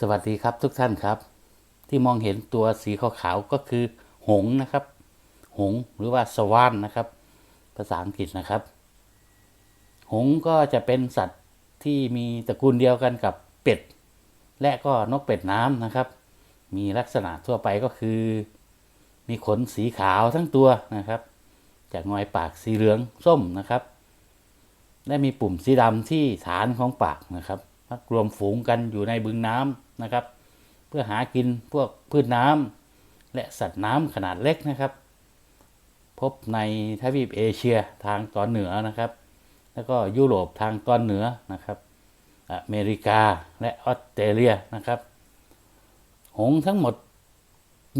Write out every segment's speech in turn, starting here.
สวัสดีครับทุกท่านครับ ที่มองเห็นตัวสีขาวๆก็คือ หงนะครับ หงหรือว่าสวานนะครับ ภาษาอังกฤษนะครับ หงก็จะเป็นสัตว์ที่มีตระกูลเดียวกันกับเป็ด และก็นกเป็ดน้ำนะครับ มีลักษณะทั่วไปก็คือ มีขนสีขาวทั้งตัวนะครับ จากงอยปากสีเหลืองส้มนะครับ และมีปุ่มสีดำที่ฐานของปากนะครับมักรวมฝูงกันอยู่ในบึงน้ำ นะครับ เพื่อหากินพวกพืชน้ำและสัตว์น้ำขนาดเล็กนะครับ พบในทวีปเอเชียทางตอนเหนือนะครับ แล้วก็ยุโรปทางตอนเหนือนะครับ อเมริกาและออสเตรเลียนะครับ หงทั้งหมด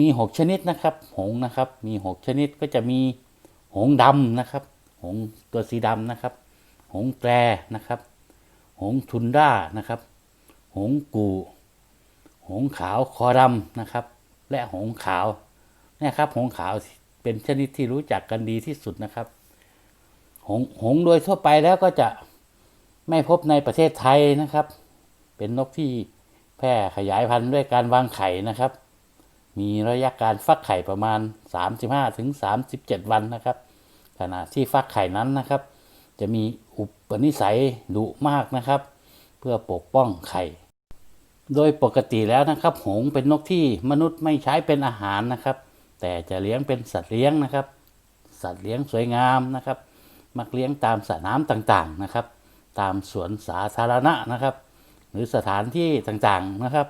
มี 6 ชนิดนะครับ หงนะครับมี 6 ชนิดก็จะมีหงดำนะครับ หงตัวสีดำนะครับ หงแตรนะครับ หงทุนด้านะครับ หงกู หงขาวคอดำนะครับ และหงขาวนี่ครับ หงขาวเป็นชนิดที่รู้จักกันดีที่สุดนะครับ หงหงโดยทั่วไปแล้วก็จะไม่พบในประเทศไทยนะครับ เป็นนกที่แพร่ขยายพันธุ์ด้วยการวางไข่นะครับ มีระยะการฟักไข่ประมาณ 35-37ถึง37วันนะครับ ขณะที่ฟักไข่นั้นนะครับ จะมีอุปนิสัยดุมากนะครับ เพื่อปกป้องไข่ โดยปกติแล้วนะครับ หงเป็นนกที่มนุษย์ไม่ใช้เป็นอาหารนะครับ แต่จะเลี้ยงเป็นสัตว์เลี้ยงนะครับ สัตว์เลี้ยงสวยงามนะครับ มักเลี้ยงตามสระน้ำต่างๆนะครับ ตามสวนสาธารณะนะครับ หรือสถานที่ต่างๆนะครับ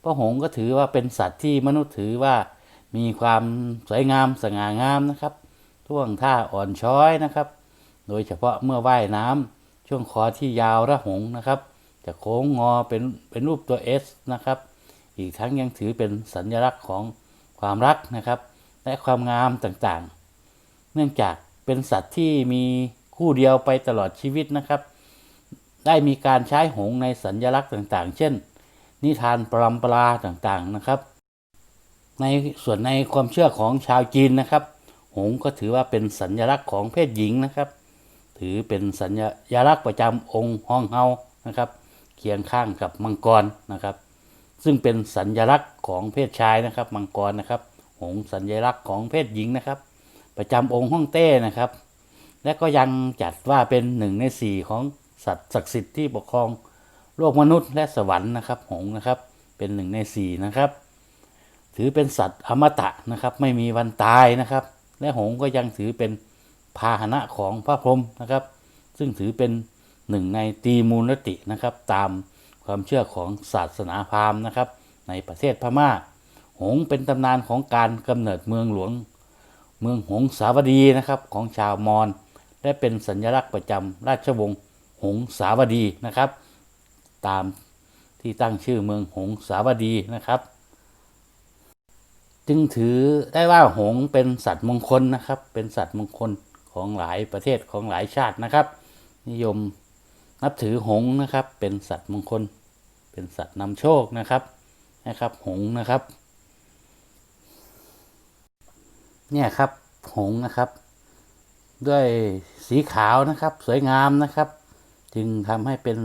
เพราะหงก็ถือว่าเป็นสัตว์ที่มนุษย์ถือว่ามีความสวยงามสง่างามนะครับท่วงท่าอ่อนช้อยนะครับ โดยเฉพาะเมื่อว่ายน้ำช่วงคอที่ยาวระหงนะครับ จะโค้งงอเป็นเป็นรูปตัว S นะครับ อีกทั้งยังถือเป็นสัญลักษณ์ของความรักนะครับ และความงามต่างๆ เนื่องจากเป็นสัตว์ที่มีคู่เดียวไปตลอดชีวิตนะครับ ได้มีการใช้หงในสัญลักษณ์ต่างๆ เช่น นิทานปรำปราต่างๆนะครับ ในส่วนในความเชื่อของชาวจีนนะครับ หงก็ถือว่าเป็นสัญลักษณ์ของเพศหญิงนะครับ ถือเป็นสัญลักษณ์ประจำองค์ฮองเฮานะครับ เคียงข้างกับมังกรนะครับ ซึ่งเป็นสัญลักษณ์ของเพศชายนะครับ มังกรนะครับ หงส์สัญลักษณ์ของเพศหญิงนะครับ ประจำองค์ฮ่องเต้นะครับ และก็ยังจัดว่าเป็นหนึ่งในสี่ของสัตว์ศักดิ์สิทธิ์ที่ปกครองโลกมนุษย์และสวรรค์นะครับ หงส์นะครับ เป็นหนึ่งในสี่นะครับ ถือเป็นสัตว์อมตะนะครับ ไม่มีวันตายนะครับ และหงส์ก็ยังถือเป็นพาหนะของพระพรหมนะครับ ซึ่งถือเป็น หนึ่งในตีมูลตินะครับ ตามความเชื่อของศาสนาพราหมณ์นะครับ ในประเทศพม่า หงเป็นตำนานของการกำเนิดเมืองหลวง เมืองหงสาวดีนะครับของชาวมอญและเป็นสัญลักษณ์ประจำราชวงศ์หงสาวดีนะครับ ตามที่ตั้งชื่อเมืองหงสาวดีนะครับ จึงถือได้ว่าหงเป็นสัตว์มงคลนะครับ เป็นสัตว์มงคลของหลายประเทศของหลายชาตินะครับ นิยม นับถือหงนะครับ เป็นสัตว์มงคล เป็นสัตว์นำโชคนะครับนะครับ หงนะครับ เนี่ยครับหงนะครับ ด้วยสีขาวนะครับ สวยงามนะครับ จึงทำให้เป็น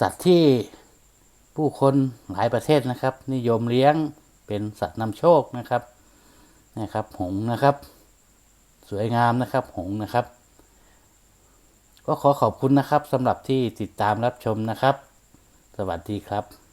สัตว์ที่ผู้คนหลายประเทศนะครับ นิยมเลี้ยงเป็นสัตว์นำโชคนะครับนะครับ หงนะครับ สวยงามนะครับ หงนะครับ ก็ขอขอบคุณนะครับสำหรับที่ติดตามรับชมนะครับ สวัสดีครับ